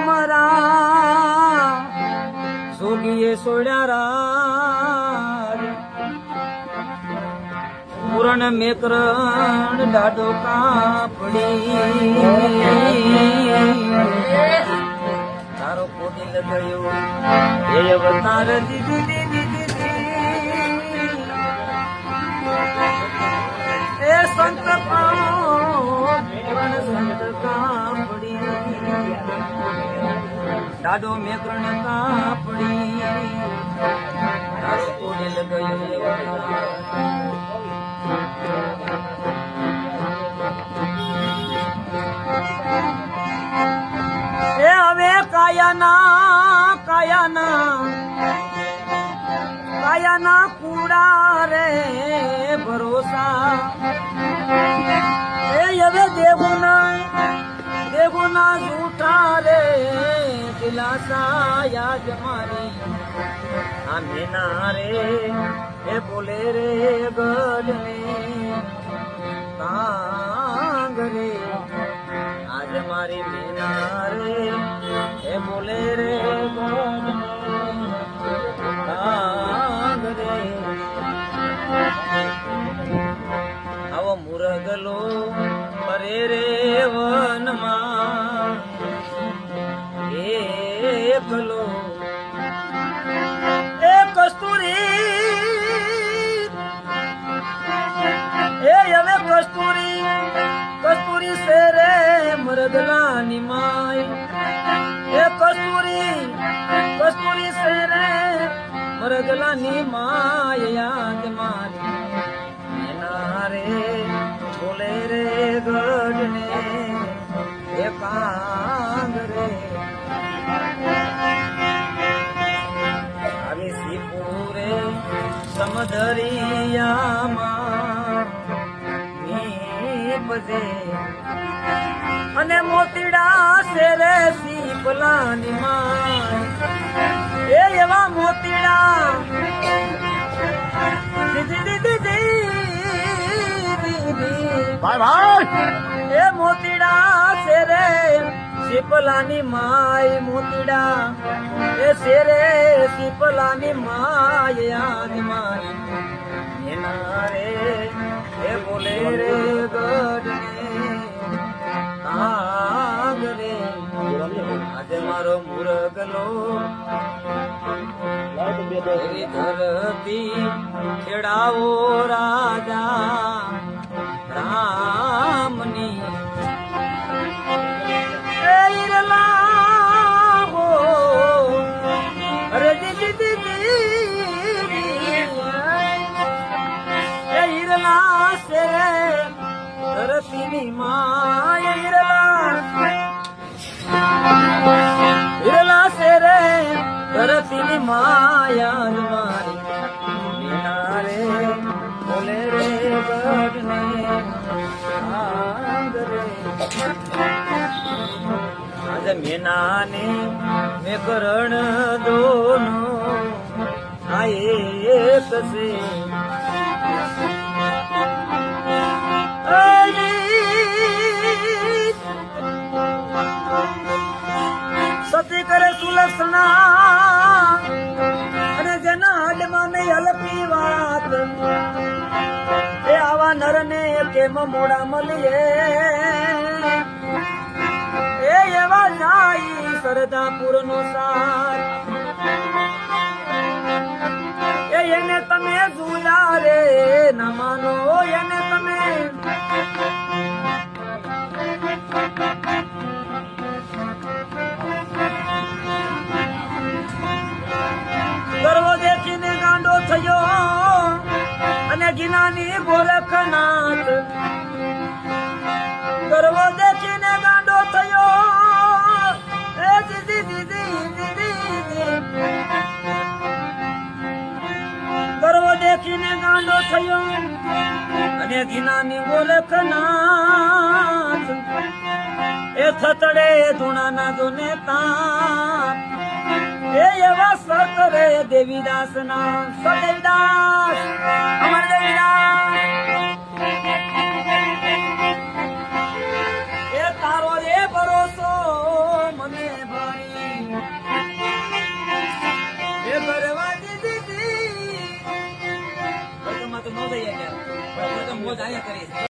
મરા. જોગીએ સોડ્યા પૂરણ મેકરણ ડાડો કાપડી. તારો કોડી લગાયો એ અવતાર દીધી દાડો મેકરણ કાપડી. તારો કોટી લગાયો એ હવે કાયાના કાયાના કાયાના કુડા રે ભરોસા. એ હવે દેવુના દેવુના જૂઠા રે દિલાસા યાદ મારી. આ મેના રે, એ બોલે રે ગઢને તાંગ રે, આજ મારી મીના રે, એ બોલે રે કાંગ એકલો એ કસ્તુરી. એ હવે કસ્તુરી. કસ્તુરી સે રે મરદલાની માય એ કસ્તુરી. કસ્તુરી સે રે મરદલાની માય યાદ મારી. એના રે છોલે રે ગઢને. એ નીપજે અને મોતીડા શેરે સીપલાની માં એ એવા મોતીડા. ભાઈ ભાઈ! એ મોતીડા શેરે શીપલાની માય મોતીડા. એ શેરે શીપલાની માય યાદ મારી. એના રે એ બોલે રે મારો મુરગલો. ધરતી ખેડાવો રાજા રામની. ધરતીની માં માયા મારી બોલે રે આજ મેનાને મેં કરણ દોનો આ એક છે. કેમ મોડા મળીએ? એ એવા જાય સરદાપુર નો સાર એને તમે જોયા રે, ના એને તમે. ગર્વ દેખીને ગાંડો થયો અને ગિનાની ગોરખનાથ અને ગિનાની ગોરખનાથ એ થતડે ધૂણાના જોને તાપ. એ એવા સતરે દેવીદાસ ના સદેવદાસ ભરવા દીધી